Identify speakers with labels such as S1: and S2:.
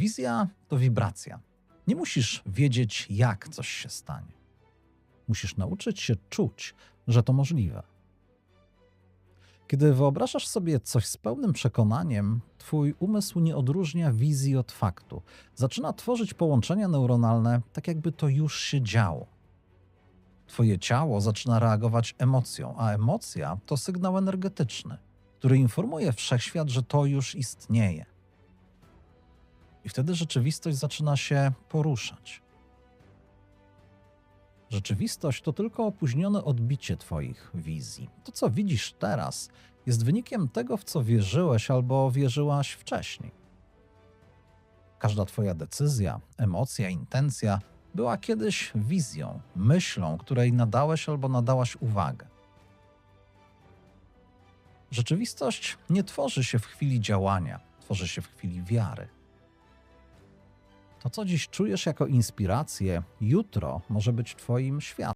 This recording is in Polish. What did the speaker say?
S1: Wizja to wibracja. Nie musisz wiedzieć, jak coś się stanie. Musisz nauczyć się czuć, że to możliwe. Kiedy wyobrażasz sobie coś z pełnym przekonaniem, twój umysł nie odróżnia wizji od faktu. Zaczyna tworzyć połączenia neuronalne, tak jakby to już się działo. Twoje ciało zaczyna reagować emocją, a emocja to sygnał energetyczny, który informuje wszechświat, że to już istnieje. Wtedy rzeczywistość zaczyna się poruszać. Rzeczywistość to tylko opóźnione odbicie Twoich wizji. To, co widzisz teraz, jest wynikiem tego, w co wierzyłeś albo wierzyłaś wcześniej. Każda Twoja decyzja, emocja, intencja była kiedyś wizją, myślą, której nadałeś albo nadałaś uwagę. Rzeczywistość nie tworzy się w chwili działania, tworzy się w chwili wiary. To, co dziś czujesz jako inspirację, jutro może być Twoim światem.